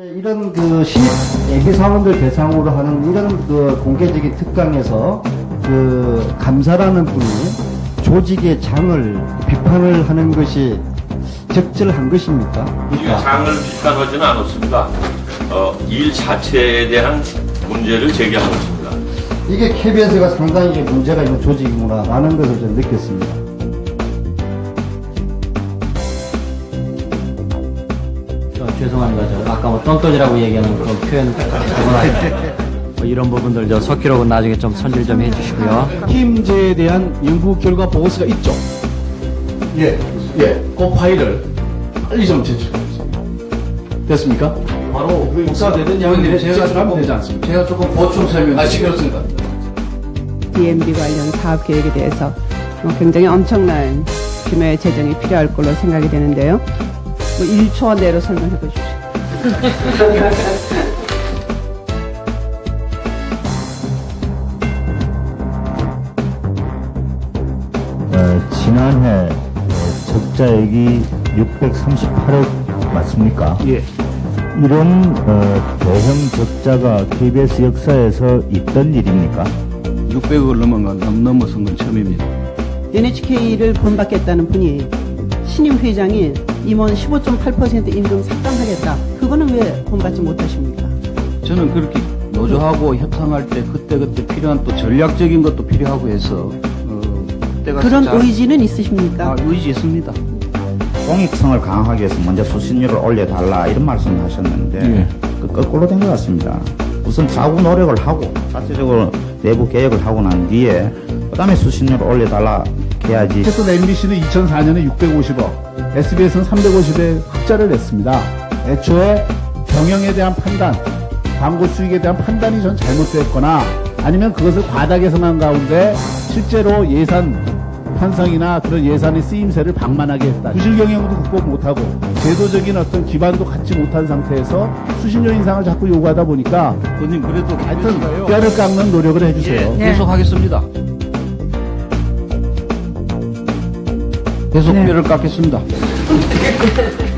이런 그 신입 예비 사원들 대상으로 하는 이런 그 공개적인 특강에서 그 감사라는 분이 조직의 장을 비판을 하는 것이 적절한 것입니까? 이 장을 비판하지는 않았습니다. 어, 일 자체에 대한 문제를 제기한 것입니다. 이게 KBS가 상당히 문제가 있는 조직이구나라는 것을 좀 느꼈습니다. 죄송합니다. 저 아까 뭐 똥돌이라고 얘기하는 그런 표현 뭐 이런 부분들 저 석기록은 나중에 좀 손질 좀 해주시고요. 힘제에 대한 연구 결과 보고서가 있죠. 예, 예, 그 파일을 빨리 좀 제출해 주세요. 됐습니까? 바로 복사되든 양들에 제출하면 되지 않습니까? 제가 조금 보충 설명. 아, 시끄럽습니다. DMB 관련 사업 계획에 대해서 뭐 굉장히 엄청난 규모의 재정이 필요할 걸로 생각이 되는데요. 뭐 1초 내로 설명해 보십시오. 어, 지난해 어, 적자액이 638억 맞습니까? 예. 이런 어, 대형 적자가 KBS 역사에서 있던 일입니까? 600억을 넘은 건 넘- 넘어선 건 처음입니다. NHK를 본받겠다는 분이 신임 회장이 임원 15.8% 임금 삭감하겠다. 그거는 왜 본받지 못하십니까? 저는 그렇게 노조하고 협상할 때 그때그때 필요한 또 전략적인 것도 필요하고 해서 어, 그때가 그런 잘- 의지는 있으십니까? 아, 의지 있습니다. 공익성을 강화하기 위해서 먼저 수신료를 올려달라 이런 말씀을 하셨는데 예. 그 거꾸로 된 것 같습니다. 우선 자구 노력을 하고 자체적으로 내부 개혁을 하고 난 뒤에 그 다음에 수신료를 올려달라 해야지. 어쨌든 MBC는 2004년에 650억, SBS는 350에 흑자를 냈습니다. 애초에 경영에 대한 판단, 광고 수익에 대한 판단이 전 잘못됐거나 아니면 그것을 과다 계산한 가운데 실제로 예산 편성이나 그런 예산의 쓰임새를 방만하게 했다. 부실 경영도 극복 못하고 제도적인 어떤 기반도 갖지 못한 상태에서 수신료 인상을 자꾸 요구하다 보니까 의원님 그래도 하여튼. 뼈를 깎는 노력을 해주세요. 예, 계속하겠습니다. 계속 네. 뼈를 깎겠습니다.